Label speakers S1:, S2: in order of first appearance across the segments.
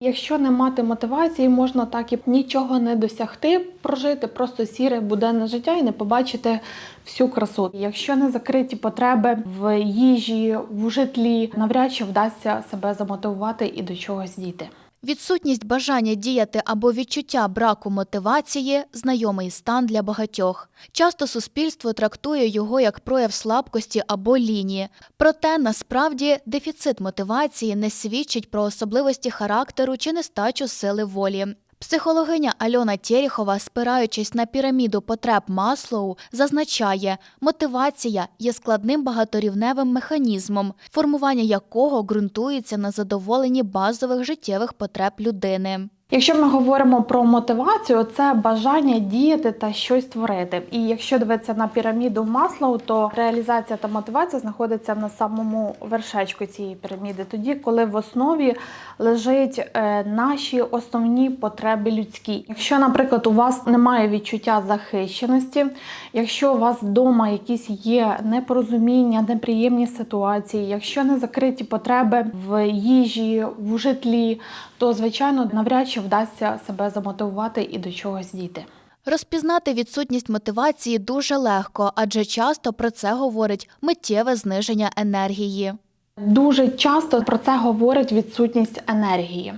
S1: Якщо не мати мотивації, можна так і нічого не досягти, прожити просто сіре буденне життя і не побачити всю красу. Якщо не закриті потреби в їжі, в житлі, навряд чи вдасться себе замотивувати і до чогось дійти.
S2: Відсутність бажання діяти або відчуття браку мотивації знайомий стан для багатьох. Часто суспільство трактує його як прояв слабкості або лінії. Проте насправді дефіцит мотивації не свідчить про особливості характеру чи нестачу сили волі. Психологиня Альона Тєріхова, спираючись на піраміду потреб Маслоу, зазначає, мотивація є складним багаторівневим механізмом, формування якого ґрунтується на задоволенні базових життєвих потреб людини.
S1: Якщо ми говоримо про мотивацію, це бажання діяти та щось творити. І якщо дивитися на піраміду Маслоу, то реалізація та мотивація знаходиться на самому вершечку цієї піраміди, тоді, коли в основі лежить е, наші основні потреби людські. Якщо, наприклад, у вас немає відчуття захищеності, якщо у вас вдома якісь є непорозуміння, неприємні ситуації, якщо не закриті потреби в їжі, в житлі, то звичайно навряд чи вдасться себе замотивувати і до чогось дійти.
S2: Розпізнати відсутність мотивації дуже легко, адже часто про це говорить миттєве зниження енергії.
S1: Дуже часто про це говорить відсутність енергії.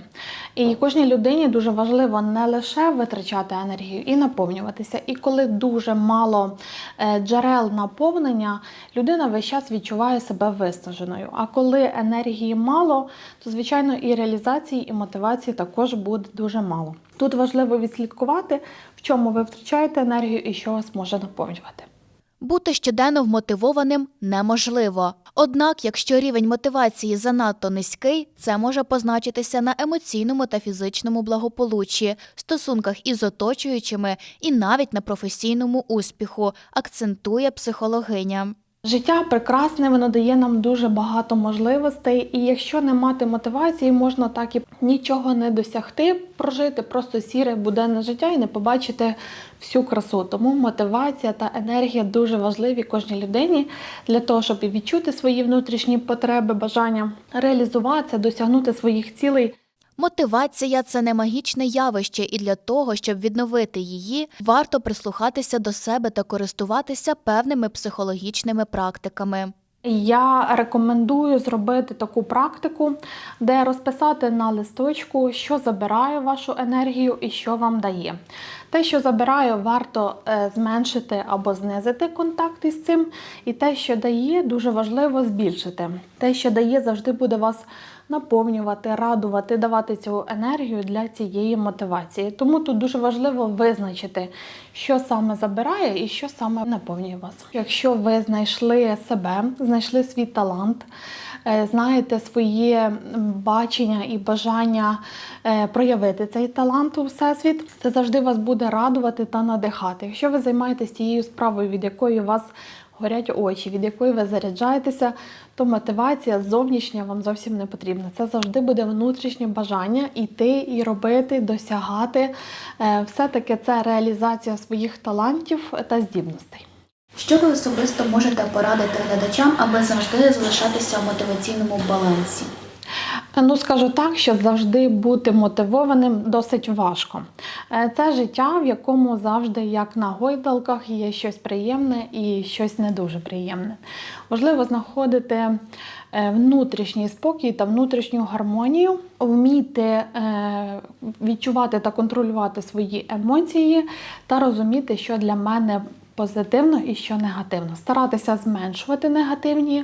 S1: І кожній людині дуже важливо не лише витрачати енергію і наповнюватися. І коли дуже мало е, джерел наповнення, людина весь час відчуває себе виснаженою. А коли енергії мало, то звичайно і реалізації, і мотивації також буде дуже мало. Тут важливо відслідкувати, в чому ви втрачаєте енергію і що вас може наповнювати.
S2: Бути щоденно вмотивованим неможливо. Однак, якщо рівень мотивації занадто низький, це може позначитися на емоційному та фізичному благополуччі, стосунках із оточуючими і навіть на професійному успіху, акцентує психологиня.
S1: Життя прекрасне, воно дає нам дуже багато можливостей, і якщо не мати мотивації, можна так і нічого не досягти, прожити просто сіре буденне життя і не побачити всю красу. Тому мотивація та енергія дуже важливі кожній людині для того, щоб відчути свої внутрішні потреби, бажання, реалізуватися, досягнути своїх цілей.
S2: Мотивація це не магічне явище, і для того, щоб відновити її, варто прислухатися до себе та користуватися певними психологічними практиками.
S1: Я рекомендую зробити таку практику, де розписати на листочку, що забирає вашу енергію і що вам дає. Те, що забирає, варто е, зменшити або знизити контакт із цим. І те, що дає, дуже важливо збільшити. Те, що дає, завжди буде вас наповнювати, радувати, давати цю енергію для цієї мотивації. Тому тут дуже важливо визначити, що саме забирає і що саме наповнює вас. Якщо ви знайшли себе, знайшли свій талант. е, Знаєте своє бачення і бажання е, проявити цей талант у всесвіт, це завжди вас буде радувати та надихати. Якщо ви займаєтесь тією справою, від якої вас горять очі, від якої ви заряджаєтеся, то мотивація зовнішня вам зовсім не потрібна. Це завжди буде внутрішнє бажання йти і робити, досягати. Е, Все-таки це реалізація своїх талантів та здібностей.
S2: Що ви особисто можете порадити глядачам, аби завжди залишатися в мотиваційному балансі?
S1: Ну, скажу так, що завжди бути мотивованим досить важко. Е, Це життя, в якому завжди, як на гойдалках, є щось приємне і щось не дуже приємне. Важливо знаходити е, внутрішній спокій та внутрішню гармонію, вміти е, відчувати та контролювати свої емоції та розуміти, що для мене позитивно і що негативно. Старатися зменшувати негативні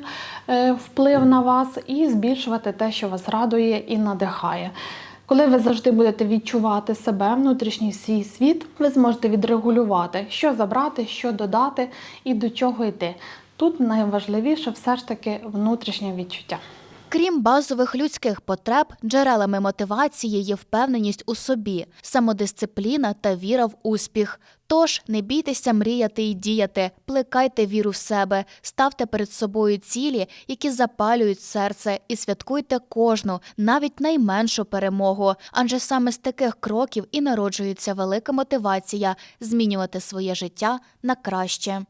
S1: е, вплив на вас і збільшувати те, що вас радує і надихає. Коли ви завжди будете відчувати себе, внутрішній свій світ, ви зможете відрегулювати, що забрати, що додати і до чого йти. Тут найважливіше все ж таки внутрішнє відчуття.
S2: Крім базових людських потреб, джерелами мотивації є впевненість у собі, самодисципліна та віра в успіх. Тож не бійтеся мріяти і діяти, плекайте віру в себе, ставте перед собою цілі, які запалюють серце, і святкуйте кожну, навіть найменшу перемогу. Адже саме з таких кроків і народжується велика мотивація змінювати своє життя на краще.